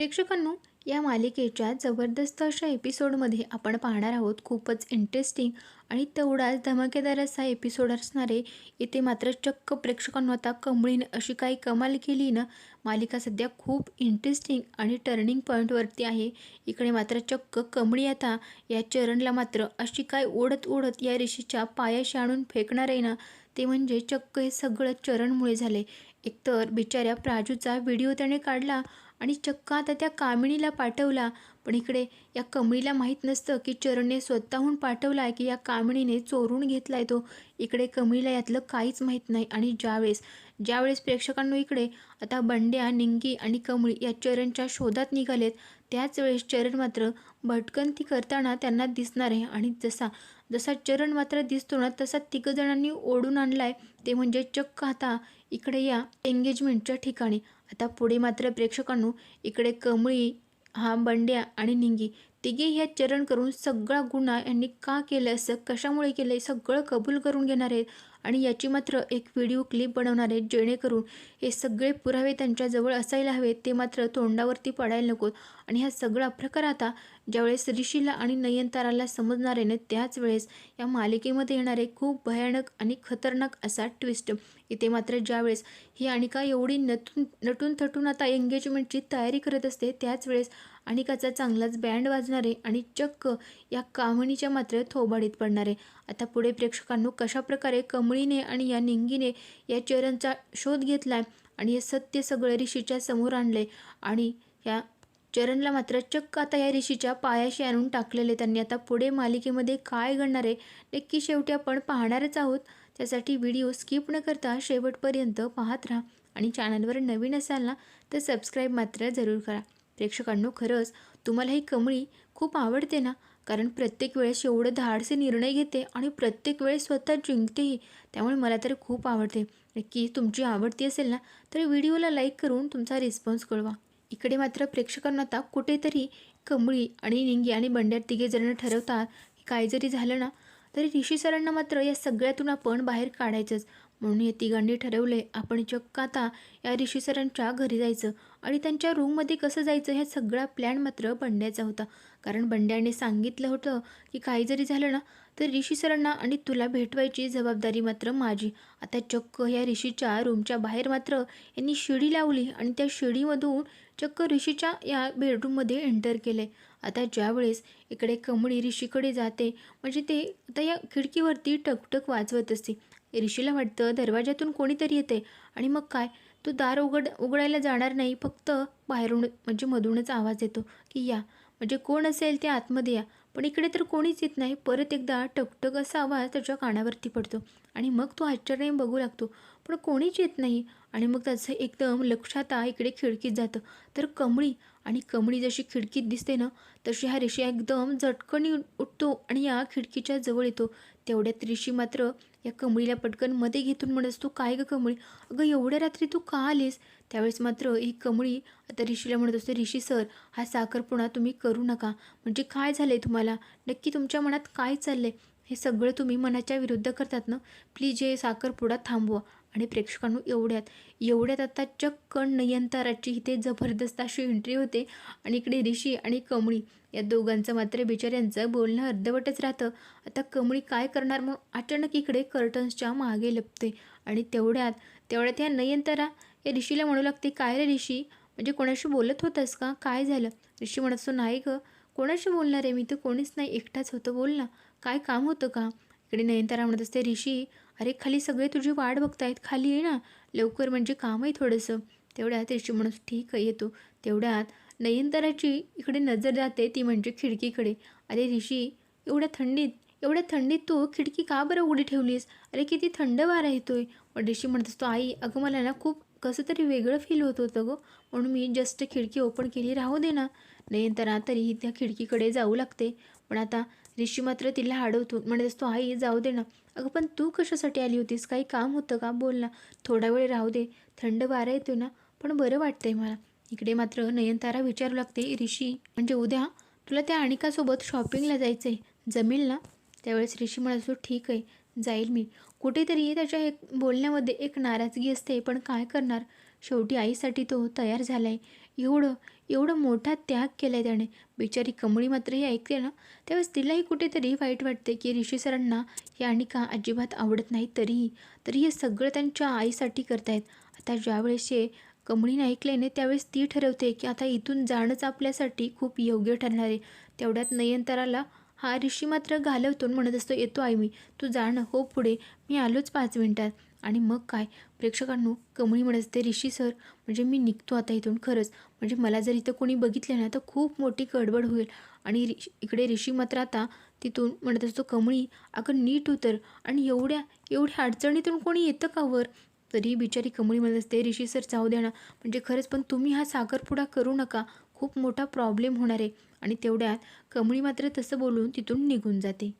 प्रेक्षकांनो या मालिकेच्या जबरदस्त अशा एपिसोडमध्ये आपण पाहणार आहोत खूपच इंटरेस्टिंग आणि तेवढाच धमाकेदार असा एपिसोड असणारे इथे मात्र चक्क प्रेक्षकांनो आता कमळीनं अशी काही कमाल केली ना मालिका सध्या खूप इंटरेस्टिंग आणि टर्निंग पॉईंटवरती आहे. इकडे मात्र चक्क कमळी आता या चरणला मात्र अशी काय ओढत ओढत या ऋषीच्या पायाशी आणून फेकणार आहे ना ते म्हणजे चक्क हे सगळं चरणमुळे झाले. एकतर बिचाऱ्या प्राजूचा व्हिडिओ त्याने काढला आणि चक्क आता त्या कामिणीला पाठवला. पण इकडे या कमळीला माहीत नसतं की चरणने स्वतःहून पाठवला आहे की या कामिणीने चोरून घेतला आहे तो. इकडे कमळीला यातलं काहीच माहीत नाही. आणि ज्यावेळेस ज्यावेळेस प्रेक्षकांनो इकडे आता बंड्या निंगी आणि कमळी या चरणच्या शोधात निघालेत त्याच वेळेस चरण मात्र भटकंती करताना त्यांना दिसणार आहे. आणि जसा जसा चरण मात्र दिसतो ना तसा तिघजणांनी ओढून आणला आहे ते म्हणजे चक्क आता इकडे या एंगेजमेंटच्या ठिकाणी. आता पुढे मात्र प्रेक्षकांनो इकडे कमळी हा बंड्या आणि निंगी तिघे ह्या चरण करून सगळा गुन्हा यांनी का केलं असं कशामुळे केलं आहे सगळं कबूल करून घेणार आहेत आणि याची मात्र एक व्हिडिओ क्लिप बनवणार आहेत जेणेकरून हे सगळे पुरावे त्यांच्याजवळ असायला हवेत ते मात्र तोंडावरती पडायला नकोत. आणि हा सगळा प्रकार आता ज्यावेळेस ऋषीला आणि नयनताराला समजणार आहे ना त्याच वेळेस या मालिकेमध्ये येणारे खूप भयानक आणि खतरनाक असा ट्विस्ट इथे मात्र ज्यावेळेस ही अनिका एवढी नटून नटून थटून आता एंगेजमेंटची तयारी करत असते त्याच वेळेस आणि अनिकाचा चांगलाच बँड वाजणारे आणि चक्क या कामणीच्या मात्र थोबाडीत पडणारे. आता पुढे प्रेक्षकांनो कशाप्रकारे कमळीने आणि या निंगीने या चरणचा शोध घेतला आहे आणि हे सत्य सगळं ऋषीच्या समोर आणले आणि या चरणला मात्र चक्क आता या ऋषीच्या पायाशी आणून टाकलेले त्यांनी. आता पुढे मालिकेमध्ये काय घडणार आहे नक्की शेवटी आपण पाहणारच आहोत. त्यासाठी व्हिडिओ स्किप न करता शेवटपर्यंत पाहत राहा आणि चॅनलवर नवीन असाल ना तर सबस्क्राईब मात्र जरूर करा. प्रेक्षकांनो खरंच तुम्हाला ही कमळी खूप आवडते ना? कारण प्रत्येक वेळेस एवढं धाडसे निर्णय घेते आणि प्रत्येक वेळेस स्वतः जिंकतेही त्यामुळे मला तर खूप आवडते. नक्की तुमची आवडती असेल ना तर व्हिडिओला लाईक करून तुमचा रिस्पॉन्स कळवा. इकडे मात्र प्रेक्षकांना आता कुठेतरी कमळी आणि निंगी आणि बंड्यात तिघे जण ठरवतात की काय जरी झालं ना तरी ऋषी सरांना मात्र या सगळ्यातून आपण बाहेर काढायचंच. म्हणून या तिघांनी ठरवले आपण चक्क आता या ऋषी सरांच्या घरी जायचं. आणि त्यांच्या रूममध्ये कसं जायचं ह्या सगळा प्लॅन मात्र बंड्याचा होता. कारण बंड्याने सांगितलं होतं की काही जरी झालं ना तर ऋषी सरांना आणि तुला भेटवायची जबाबदारी मात्र माझी. आता चक्क या ऋषीच्या रूमच्या बाहेर मात्र यांनी शिडी लावली आणि त्या शिडीमधून चक्क ऋषीच्या या बेडरूममध्ये एंटर केले. आता ज्यावेळेस इकडे कमळी ऋषीकडे जाते म्हणजे ते आता या खिडकीवरती टकटक वाजवत असते. ऋषीला वाटतं दरवाज्यातून कोणीतरी येते आणि मग काय? तो दार उघड उघडायला जाणार नाही फक्त बाहेरून म्हणजे मधूनच आवाज येतो की या. म्हणजे कोण असेल ते आतमध्ये या. पण इकडे तर कोणीच येत नाही. परत एकदा टकटक असा आवाज त्याच्या कानावरती पडतो. आणि मग तो आश्चर्याने बघू लागतो. पण कोणीच येत नाही. आणि मग त्याचं एकदम लक्षात आ इकडे खिडकीत जातं. तर कमळी आणि कमळी जशी खिडकीत दिसते ना तशी हा ऋषी एकदम झटकणी उठतो आणि या खिडकीच्या जवळ येतो. तेवढ्यात ऋषी मात्र या कमळीला पटकनमध्ये घेतून म्हणत असतो काय गं कमळी? अगं एवढ्या रात्री तू का आलीस? त्यावेळेस मात्र ही कमळी आता ऋषीला म्हणत असते ऋषी सर हा साखरपुडा तुम्ही करू नका. म्हणजे काय झालं आहे तुम्हाला? नक्की तुमच्या मनात काय चाललं आहे हे सगळं तुम्ही मनाच्या विरुद्ध करतात ना? प्लीज हे साखरपुडा थांबवा. आणि प्रेक्षकांनो एवढ्यात एवढ्यात आता चक्क नयनताराची इथे जबरदस्त अशी एंट्री होते. आणि इकडे ऋषी आणि कमळी या दोघांचं मात्र बिचाऱ्यांचं बोलणं अर्धवटच राहतं. आता कमळी काय करणार? मग अचानक इकडे कर्टन्सच्या मागे लपते. आणि तेवढ्यात तेवढ्यात ह्या नयनतारा या ऋषीला म्हणू लागते काय रे ऋषी? म्हणजे कोणाशी बोलत होतास का? काय झालं? ऋषी म्हणत असतो नाही गं कोणाशी बोलणार आहे मी? तर कोणीच नाही एकटाच होतं बोल ना. काय काम होतं का? इकडे नयनतारा म्हणत असते ऋषी अरे खाली सगळे तुझी वाट बघतायत खाली ये ना. लवकर म्हणजे काम आहे थोडंसं. तेवढ्यात ऋषी म्हणत ठीक आहे येतो. तेवढ्यात नयनताराची इकडे नजर जाते ती म्हणजे खिडकीकडे. अरे ऋषी एवढ्या थंडीत एवढ्या थंडीत तू खिडकी का बरं उघडी ठेवलीस? अरे किती थंड वारा येतोय. पण ऋषी म्हणत असतो आई अगं मला ना खूप कसं तरी वेगळं फील होत होतं गं. म्हणून मी जस्ट खिडकी ओपन केली राहू दे ना. नयनतारा तरीही त्या खिडकीकडे जाऊ लागते. पण आता ऋषी मात्र तिला अडवतो म्हणत असतो आई जाऊ दे ना. अगं पण तू कशासाठी आली होतीस? काही काम होतं का? बोल ना. थोडा वेळ राहू दे. थंड वारा येतो ना पण बरं वाटतंय मला. इकडे मात्र नयनतारा विचारू लागते. ऋषी म्हणजे उद्या तुला त्या अनिकासोबत शॉपिंगला जायचं आहे जमेल ना? त्यावेळेस ऋषी म्हणत असतो हो, ठीक आहे. जाईल मी. कुठेतरी त्याच्या एक बोलण्यामध्ये एक नाराजगी असते पण काय करणार? शेवटी आईसाठी तो तयार झाला आहे एवढं एवढं मोठा त्याग केला आहे त्याने. बिचारी कमळी मात्र हे ऐकते ना त्यावेळेस तिलाही कुठेतरी वाईट वाटते की ऋषी सरांना हे अनिका अजिबात आवडत नाही तरीही तरी हे सगळं त्यांच्या आईसाठी करतायत. आता ज्यावेळेस हे कमळीने ऐकल्याने ना त्यावेळेस ती ठरवते की आता इथून जाणंच आपल्यासाठी खूप योग्य ठरणार आहे. तेवढ्यात नयनताराला हा ऋषी मात्र घालवतो म्हणत असतो येतो आई मी. तू जाणं हो पुढे. मी आलोच पाच मिनिटात. आणि मग काय? प्रेक्षकांनो कमळी म्हणत असते ऋषी सर म्हणजे मी निघतो आता इथून खरंच. म्हणजे मला जर इथं कोणी बघितलं ना तर खूप मोठी गडबड होईल. आणि ऋ इकडे ऋषी मात्र आता तिथून म्हणत असतो कमळी अगं नीट उतर. आणि एवढ्या एवढ्या अडचणीतून कोणी येतं का वर? तरी बिचारी कमळी म्हणत असते ऋषी सर जाऊ द्या ना. म्हणजे खरंच पण तुम्ही हा साखरपुडा करू नका. खूप मोठा प्रॉब्लेम होणार आहे. आणि तेवढ्यात कमळी मात्र तसं बोलून तिथून निघून जाते.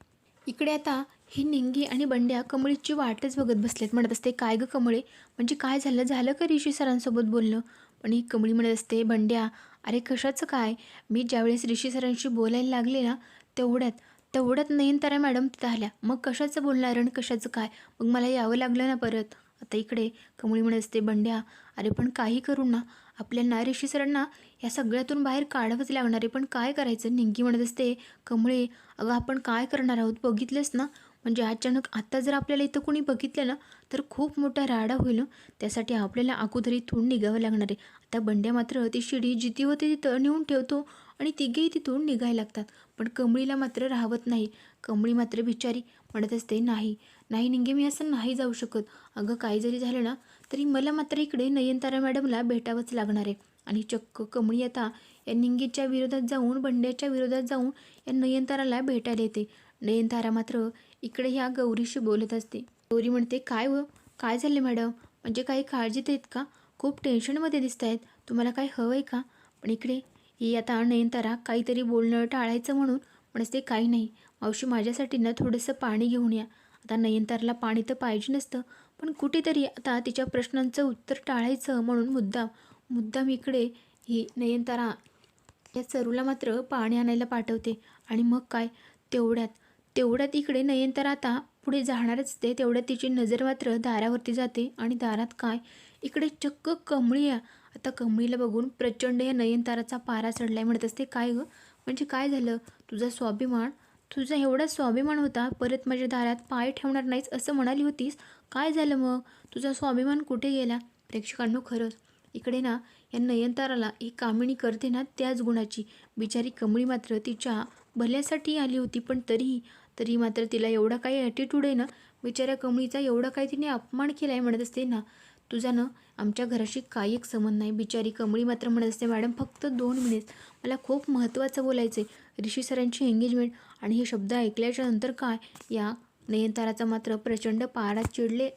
इकडे आता ही निंगी आणि बंड्या कमळीची वाटच बघत बसलेत. म्हणत असते काय गं कमळे? म्हणजे काय झालं? झालं का ऋषी सरांसोबत बोलणं? पण ही कमळी म्हणत असते बंड्या अरे कशाचं काय? मी ज्यावेळेस ऋषी सरांशी बोलायला लागले ना तेवढ्यात तेवढ्यात नयनतारा मॅडम तिथं आल्या. मग कशाचं बोलणार आणि कशाचं काय? मग मला यावं लागलं ना परत. आता इकडे कमळी म्हणत असते बंड्या अरे पण काही करू ना. आपल्या ऋषी सरांना या सगळ्यातून बाहेर काढावंच लागणार आहे. पण काय करायचं? निंगी म्हणत असते कमळे अगं आपण काय करणार आहोत? बघितलंच ना? म्हणजे अचानक आत्ता जर आपल्याला इथं कोणी बघितलं ना तर खूप मोठा राडा होईल त्यासाठी आपल्याला अगोदर इथून निघावं लागणार आहे. आता बंड्या मात्र ती शिडी जिथे होते तिथं नेऊन ठेवतो आणि तिघेही तिथून निघायला लागतात. पण कमळीला मात्र राहवत नाही. कमळी मात्र बिचारी म्हणत असते नाही नाही निंगे मी असं नाही जाऊ शकत. अगं काही जरी झालं ना तरी मला मात्र इकडे नयनतारा मॅडमला भेटावंच लागणार आहे. आणि चक्क कमळी आता या निंगीच्या विरोधात जाऊन बंड्याच्या विरोधात जाऊन या नयनताराला भेटायला येते. नयनतारा मात्र इकडे ह्या गौरीशी बोलत असते. गौरी म्हणते काय व काय झाले मॅडम? म्हणजे काही काळजीत आहेत का? खूप टेन्शनमध्ये दिसत आहेत तुम्हाला काय हवं आहे का? पण इकडे ही आता नयनतारा काहीतरी बोलणं टाळायचं म्हणून म्हणते काही नाही. मावशी माझ्यासाठी ना थोडंसं पाणी घेऊन या. आता नयनताराला पाणी तर पाहिजे नसतं पण कुठेतरी आता तिच्या प्रश्नांचं उत्तर टाळायचं म्हणून मुद्दाम मुद्दाम इकडे ही नयनतारा या चरूला मात्र पाणी आणायला पाठवते. आणि मग काय? तेवढ्यात तेवढ्यात इकडे नयनतारा आता पुढे जाणारच ते. तेवढ्यात तिची नजर मात्र दारावरती जाते. आणि दारात काय? इकडे चक्क कमळी आहे. आता कमळीला बघून प्रचंड या नयनताराचा पारा चढलाय म्हणत असते. काय गं? म्हणजे काय झालं? तुझा स्वाभिमान? तुझा एवढा स्वाभिमान होता? परत माझ्या दारात पाय ठेवणार नाहीस असं म्हणाली होतीस? काय झालं मग? तुझा स्वाभिमान कुठे गेला? प्रेक्षकांनो खरंच. इकडे ना या नयनताराला ही कामिणी करते ना त्याच गुणाची. बिचारी कमळी मात्र तिच्या भल्यासाठी आली होती. पण तरीही तरी मात्र तिला एवढा काही ॲटिट्यूड आहे ना बिचाऱ्या कमळीचा एवढा काही तिने अपमान केला आहे म्हणत असते ना तुझा ना आमच्या घराशी काही एक संबंध नाही. बिचारी कमळी मात्र म्हणत असते मॅडम फक्त दोन मिनिट मला खूप महत्त्वाचं बोलायचं आहे ऋषी सरांची एंगेजमेंट आणि हे शब्द ऐकल्याच्या नंतर काय? या नयनताराचा मात्र प्रचंड पारा चिडले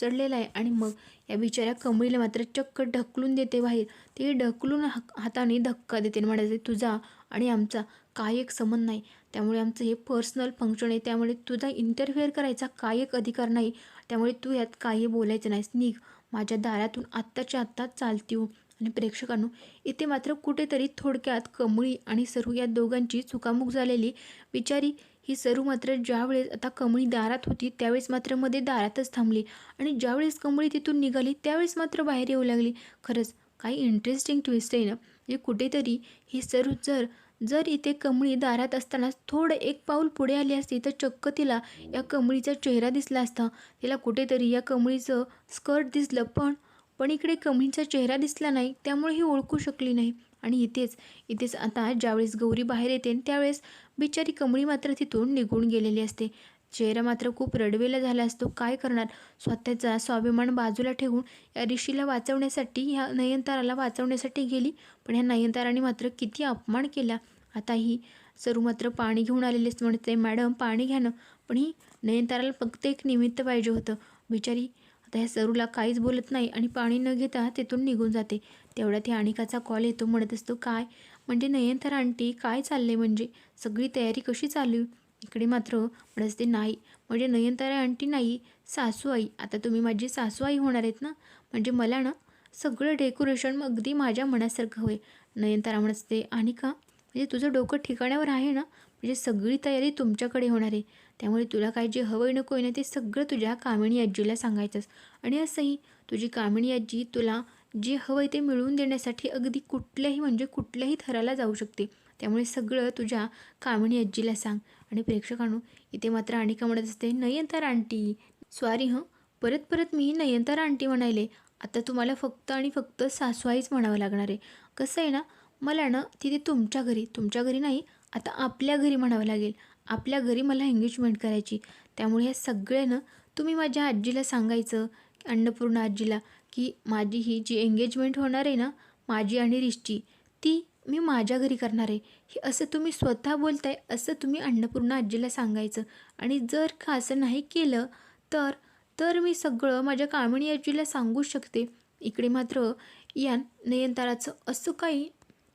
चढलेला आहे. आणि मग या बिचाऱ्या कमळीला मात्र चक्क ढकलून देते बाहेर. ते ढकलून हाक हाताने धक्का देते म्हणायचे तुझा आणि आमचा काय एक संबंध नाही. त्यामुळे आमचं हे पर्सनल फंक्शन आहे. त्यामुळे तुझा इंटरफेअर करायचा काय एक अधिकार नाही. त्यामुळे तू यात काही बोलायचं नाहीस. निघ. माझ्या दारातून आत्ताच्या आत्ता चालती हो. आणि प्रेक्षकांनो इथे मात्र कुठेतरी थोडक्यात कमळी आणि सरू या दोघांची चुकामुक झालेली. बिचारी ही सरू मात्र ज्यावेळेस आता कमळी दारात होती त्यावेळेस मात्रमध्ये दारातच थांबली. आणि ज्यावेळेस कमळी तिथून निघाली त्यावेळेस मात्र बाहेर येऊ लागली. खरंच काही इंटरेस्टिंग ट्विस्ट आहे ना? म्हणजे कुठेतरी ही सरू जर जर इथे कमळी दारात असतानाच थोडं एक पाऊल पुढे आली असती तर चक्क तिला या कमळीचा चेहरा दिसला असता. तिला कुठेतरी या कमळीचं स्कर्ट दिसलं पण पण इकडे कमळीचा चेहरा दिसला नाही त्यामुळे ही ओळखू शकली नाही. आणि इथेच इथेच आता ज्यावेळेस गौरी बाहेर येते त्यावेळेस बिचारी कमळी मात्र तिथून निघून गेलेली असते. चेहरा मात्र खूप रडवेला झाला असतो. काय करणार? स्वतःचा स्वाभिमान बाजूला ठेवून या ऋषीला वाचवण्यासाठी ह्या नयनताराला वाचवण्यासाठी गेली. पण ह्या नयनताराने मात्र किती अपमान केला. आता ही सरू मात्र पाणी घेऊन आलेलेच म्हणते मॅडम पाणी घ्या ना. पण ही नयनताराला फक्त एक निमित्त पाहिजे होतं. बिचारी आता ह्या सरूला काहीच बोलत नाही आणि पाणी न घेता तिथून निघून जाते. तेवढ्यात ह्या अनिकाचा कॉल येतो. म्हणत असतो काय? म्हणजे नयनतारा आंटी काय चाललंय म्हणजे? सगळी तयारी कशी चालू? इकडे मात्र म्हणत ते नाही. म्हणजे नयनतारा आंटी नाही सासू आई आता तुम्ही माझी सासू आई होणार आहेत ना? म्हणजे मला ना सगळं डेकोरेशन अगदी माझ्या मनासारखं होईल नयनतारा म्हणसते आणि का? म्हणजे तुझं डोकं ठिकाण्यावर आहे ना? म्हणजे सगळी तयारी तुमच्याकडे होणार आहे. त्यामुळे तुला काय जे हवं नको आहे ना ते सगळं तुझ्या कामिणी आजीला सांगायचंच. आणि असंही तुझी कामिणी आजी तुला जे हवं ते मिळवून देण्यासाठी अगदी कुठल्याही म्हणजे कुठल्याही थराला जाऊ शकते. त्यामुळे सगळं तुझ्या कामिणी आजीला सांग. आणि प्रेक्षकांनो इथे मात्र अनिका म्हणत असते नयनतारा आंटी सॉरी हं? परत परत मी नयनतारा आंटी म्हणायले. आता तुम्हाला फक्त आणि फक्त सासवाईच म्हणावं लागणार आहे. कसं आहे ना मला ना तिथे तुमच्या घरी तुमच्या घरी नाही आता आपल्या घरी म्हणावं लागेल. आपल्या घरी मला एंगेजमेंट करायची. त्यामुळे ह्या सगळ्यानं तुम्ही माझ्या आजीला सांगायचं अन्नपूर्णा आजीला की माझी ही जी एंगेजमेंट होणार आहे ना माझी आणि रिश्ची ती मी माझ्या घरी करणार आहे. हे असं तुम्ही स्वतः बोलताय असं तुम्ही अन्नपूर्णा आजीला सांगायचं. आणि जर का असं नाही केलं तर तर मी सगळं माझ्या कामिणी आजीला सांगू शकते. इकडे मात्र या नयनताराचं असं काही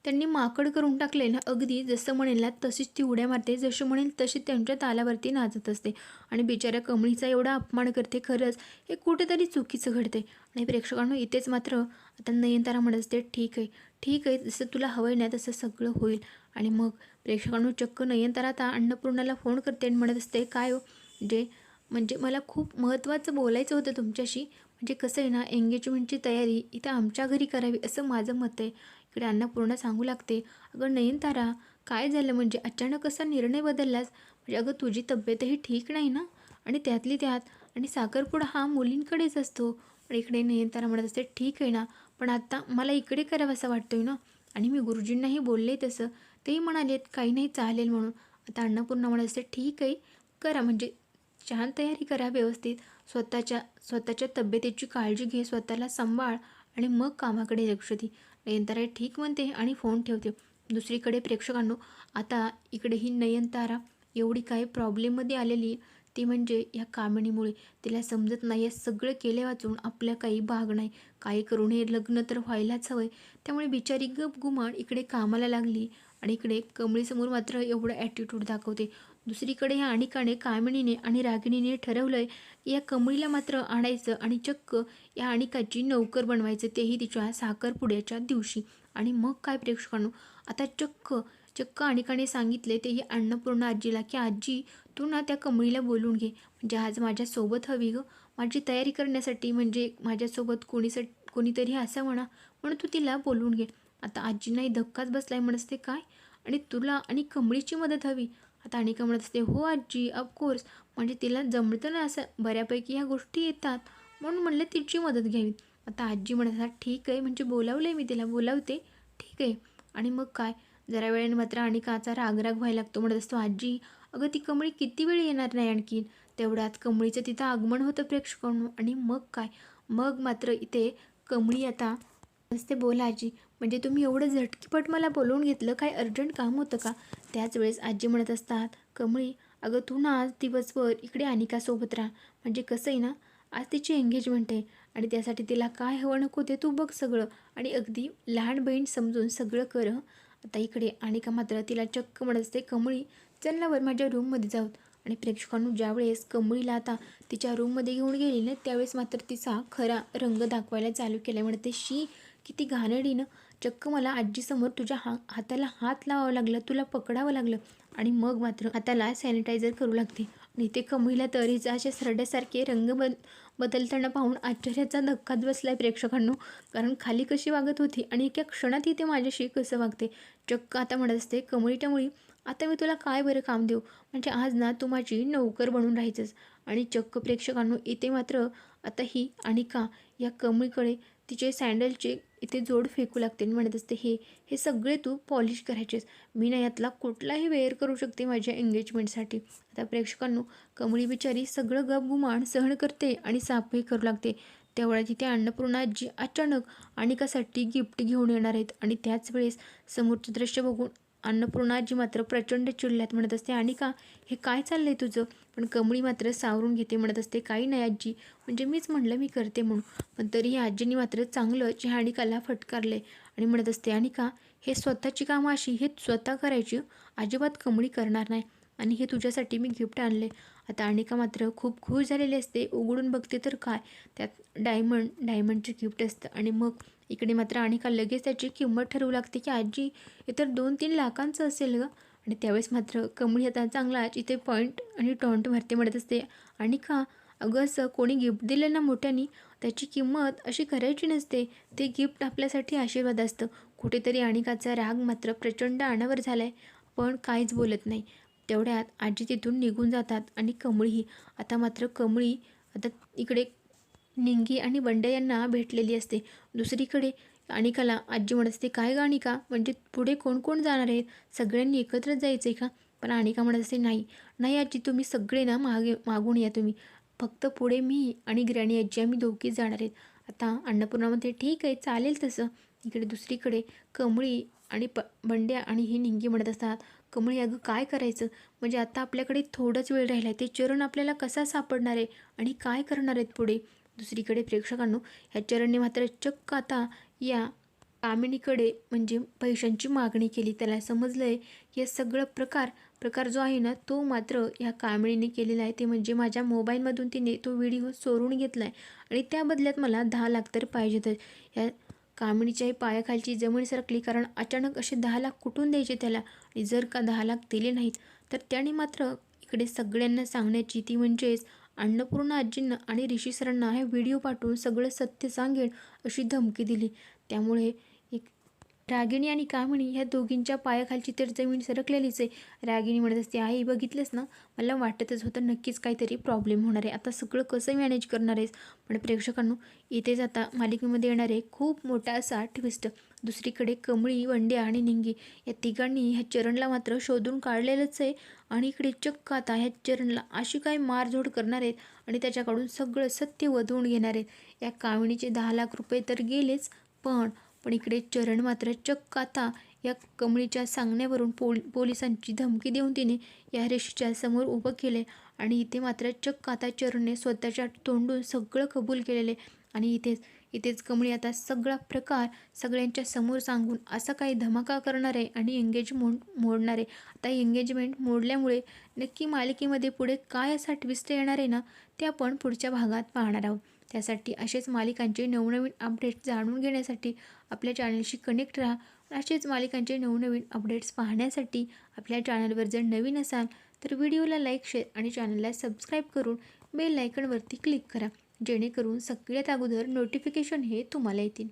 त्यांनी माकड करून टाकले ना अगदी जसं म्हणेल ना तशीच ती उड्या मारते. जशी म्हणेल तशी त्यांच्या तालावरती नाचत असते. आणि बिचाऱ्या कमळीचा एवढा अपमान करते खरंच हे कुठेतरी चुकीचं घडते आणि प्रेक्षकांना इथेच मात्र आता नयनतारा म्हणत असते ठीक आहे ठीक आहे जसं तुला हवं आहे ना तसं सगळं होईल. आणि मग प्रेक्षकांनो चक्क नयनतारा आता अन्नपूर्णाला फोन करते आणि म्हणत असते काय हो जे म्हणजे मला खूप महत्त्वाचं बोलायचं होतं तुमच्याशी. म्हणजे कसं आहे ना एंगेजमेंटची तयारी इथं आमच्या घरी करावी असं माझं मत आहे. इकडे अन्नपूर्णा सांगू लागते. अगं नयनतारा काय झालं म्हणजे? अचानक असा निर्णय बदललास? म्हणजे अगं तुझी तब्येतही ठीक नाही ना? आणि त्यातली त्यात आणि साखरपुडा हा मुलींकडेच असतो. पण इकडे नयनतारा म्हणत असते ठीक आहे ना पण आत्ता मला इकडे करावं असं वाटतोय ना? आणि मी गुरुजींनाही बोलले तसं. तेही म्हणालेत काही नाही चालेल म्हणून. आता अन्नपूर्णा म्हणत असते ठीक आहे करा म्हणजे छान तयारी करा व्यवस्थित. स्वतःच्या स्वतःच्या तब्येतीची काळजी घे स्वतःला सांभाळ आणि मग कामाकडे लक्ष दे. नयनतारा ठीक म्हणते आणि फोन ठेवते. दुसरीकडे प्रेक्षकांनो आता इकडे ही नयनतारा एवढी काही प्रॉब्लेममध्ये आलेली ती म्हणजे या कामिणीमुळे तिला समजत नाही या सगळं केले वाचून आपल्या काही भाग नाही. काही करून हे लग्न तर व्हायलाच हवंय. त्यामुळे बिचारी गप गुमान इकडे कामाला लागली आणि इकडे कमळीसमोर मात्र एवढं ॲटिट्यूड दाखवते. दुसरीकडे ह्या अनिकाने कामिणीने आणि रागिणीने ठरवलं आहे या कमळीला मात्र आणायचं आणि चक्क या अनिकाची नौकर बनवायचं तेही तिच्या साखरपुड्याच्या दिवशी. आणि मग काय प्रेक्षकांनो आता चक्क चक्क अनिकाने सांगितले तेही अन्नपूर्णा आजीला की आजी तू ना त्या कमळीला बोलून घे. म्हणजे आज माझ्यासोबत हवी गं. माझी तयारी करण्यासाठी म्हणजे माझ्यासोबत कोणीसाठी कोणीतरी असं म्हणा म्हणून तू तिला बोलवून घे. आता आजींनाही धक्काच बसलाय म्हणते काय? आणि तुला आणि कमळीची मदत हवी. आता अनिका म्हणत असते हो आजी ऑफकोर्स म्हणजे तिला जमतं ना असं. बऱ्यापैकी ह्या गोष्टी येतात. म्हणून म्हणलं तिची मदत घ्यावी. आता आजी म्हणत असतात ठीक आहे. म्हणजे बोलावलं आहे मी तिला बोलावते. ठीक आहे. आणि मग काय? जरा वेळाने मात्र अनिकाचा रागराग व्हायला लागतो. म्हणत असतो आजी अगं ती कमळी किती वेळ येणार नाही आणखीन? तेवढ्यात कमळीचं तिथं आगमन होतं प्रेक्षकांनो आणि मग काय? मग मात्र इथे कमळी आता असते बोला आजी म्हणजे तुम्ही एवढं झटकीपट मला बोलवून घेतलं? काय अर्जंट काम होतं का? त्याच वेळेस आजी म्हणत असतात कमळी अगं तू ना आज दिवसभर इकडे अनिकासोबत राहा. म्हणजे कसं आहे ना आज तिची एंगेजमेंट आहे आणि त्यासाठी तिला काय हवं नको ते तू बघ सगळं आणि अगदी लहान बहीण समजून सगळं कर आता इकडे अनिका मात्र तिला चक्क म्हणत असते कमळी चल माझ्या रूममध्ये जाऊत आणि प्रेक्षकांनो ज्यावेळेस कमळीला आता तिच्या रूममध्ये घेऊन गेली ना त्यावेळेस मात्र तिचा खरा रंग दाखवायला चालू केला. म्हणते शी किती घाणेरडीनं चक्क मला आजीसमोर तुझ्या हा हाताला हात लावावा लागला तुला पकडावं लागलं आणि मग मात्र हाताला सॅनिटायझर करू लागते. आणि ते कमळीला तरीच असे सरड्यासारखे रंग बद बदलताना पाहून आश्चर्याचा धक्काच बसलाय प्रेक्षकांनो. कारण खाली कशी वागत होती आणि एका क्षणात इथे माझ्याशी कसं वागते? चक्क आता म्हणत असते कमळीच्या मुळी आता मी तुला काय बरं काम देऊ? म्हणजे आज ना तू माझी नोकर बनून राहायचंच आणि चक्क प्रेक्षकांनो इथे मात्र आता ही आणि का या कमळीकडे तिचे सँडलचे इथे जोड फेकू लागते आणि म्हणत असते हे हे सगळे तू पॉलिश करायचेस. मी ना यातला कुठलाही वेअर करू शकते माझ्या एंगेजमेंटसाठी आता प्रेक्षकांनो कमळी बिचारी सगळं गपगुमान सहन करते आणि साफही करू लागते. तेवढ्या तिथे अन्नपूर्णा आजी अचानक अनिकासाठी गिफ्ट घेऊन येणार आहेत आणि त्याच वेळेस समोरचे दृश्य बघून अन्नपूर्णा आजी मात्र प्रचंड चिडल्यात म्हणत असते आणि का? हे काय चाललं आहे तुझं? पण कमळी मात्र सावरून घेते म्हणत असते काही नाही आजी म्हणजे मीच म्हणलं मी करते म्हणून. पण तरीही आजीनी मात्र चांगलं चहा अनिकाला फटकारले आणि म्हणत असते आणि का? हे स्वतःची कामं अशी हे स्वतः करायची? अजिबात कमळी करणार नाही. आणि हे तुझ्यासाठी मी गिफ्ट आणले आता अनिका मात्र खूप खुश झालेली असते. उघडून बघते तर काय? त्यात डायमंड डायमंडचे गिफ्ट असतं. आणि मग इकडे मात्र अनिका लगेच त्याची किंमत ठरवू लागते की आजी इतर दोन तीन लाखांचं असेल गं. आणि त्यावेळेस मात्र कमळी आता चांगलाच इथे पॉईंट आणि टॉन्ट भरते म्हणत असते. आणि का अगं असं कोणी गिफ्ट दिलं ना मोठ्यानी त्याची किंमत अशी करायची नसते. ते गिफ्ट आपल्यासाठी आशीर्वाद असतं. कुठेतरी अनिकाचा राग मात्र प्रचंड अनावर झाला आहे पण काहीच बोलत नाही. तेवढ्यात आजी तिथून निघून जातात. आणि कमळीही आता मात्र कमळी आता इकडे निंगी आणि बंड्या यांना भेटलेली असते. दुसरीकडे अनिकाला आजी म्हणत असते काय ग अनिका? म्हणजे पुढे कोण कोण जाणार आहेत सगळ्यांनी एकत्रच जायचं आहे का? पण अनिका म्हणत असते नाही नाही आजी तुम्ही सगळे ना मागे मागून या तुम्ही. फक्त पुढे मी आणि ग्रॅणी आजी आम्ही दोघीच जाणार आहेत. आता अन्नपूर्णामध्ये ठीक आहे चालेल तसं. इकडे दुसरीकडे कमळी आणि प बंड्या आणि ही निंगी म्हणत असतात कमळी अगं काय करायचं? म्हणजे आता आपल्याकडे थोडाच वेळ राहिला आहे ते चरण आपल्याला कसा सापडणार आहे? आणि काय करणार आहेत पुढे? दुसरीकडे प्रेक्षकांनो ह्या चरणने मात्र चक्क आता या कामिणीकडे म्हणजे पैशांची मागणी केली. त्याला समजलं आहे की हे सगळं प्रकार प्रकार जो आहे ना तो मात्र ह्या कामिणीने केलेला आहे. ते म्हणजे माझ्या मोबाईलमधून तिने तो व्हिडिओ चोरून घेतला आहे आणि त्या बदल्यात मला दहा लाख तर पाहिजेतच. ह्या कामिणीच्याही पायाखालची जमीन सरकली कारण अचानक असे दहा लाख कुठून द्यायचे त्याला? आणि जर का दहा लाख दिले नाहीत तर त्याने मात्र इकडे सगळ्यांना सांगण्याची ती म्हणजेच अन्नपूर्णा आजींना आणि ऋषी सरांना हे व्हिडिओ पाठवून सगळं सत्य सांगेन अशी धमकी दिली. त्यामुळे एक रागिणी आणि कामिणी ह्या दोघींच्या पायाखालची तर जमीन सरकलेलीच आहे. रागिणी म्हणत असते आई बघितलंस ना? मला वाटतच होतं नक्कीच काहीतरी प्रॉब्लेम होणार आहे. आता सगळं कसं मॅनेज करणार आहेस? पण प्रेक्षकांनो इथेच आता मालिकेमध्ये येणारे खूप मोठा असा ट्विस्ट दुसरीकडे कमळी वंड्या आणि निंगी या तिघांनी ह्या चरणला मात्र शोधून काढलेलंच आहे. आणि इकडे चक्क आता ह्या चरणला अशी काय मारझोड करणार आहेत आणि त्याच्याकडून सगळं सत्य वधवून घेणार आहेत. या कामिणीचे दहा लाख रुपये तर गेलेच पण पण इकडे चरण मात्र चक्क आता या कमळीच्या सांगण्यावरून पोल पोलिसांची धमकी देऊन तिने या रेषेच्या समोर उभं केले आणि इथे मात्र चक्क आता चरणने स्वतःच्या तोंडून सगळं कबूल केलेले आणि इथेच इथेच कमळी आता सगळा प्रकार सगळ्यांच्या समोर सांगून असा काही धमाका करणार आहे आणि एंगेज मोडणार. आहे आता एंगेजमेंट मोडल्यामुळे नक्की मालिकेमध्ये पुढे काय असा ट्विस्ट येणार आहे ना ते आपण पुढच्या भागात पाहणार आहोत. त्यासाठी असेच मालिकांचे नवनवीन अपडेट्स जाणून घेण्यासाठी आपल्या चॅनलशी कनेक्ट राहा. असेच मालिकांचे नवनवीन अपडेट्स पाहण्यासाठी आपल्या चॅनलवर जर नवीन असाल तर व्हिडिओला लाईक शेअर आणि चॅनलला सबस्क्राईब करून बेल लायकनवरती क्लिक करा. जेणेकरून सगळ्यात अगोदर नोटिफिकेशन हे तुम्हाला येतील.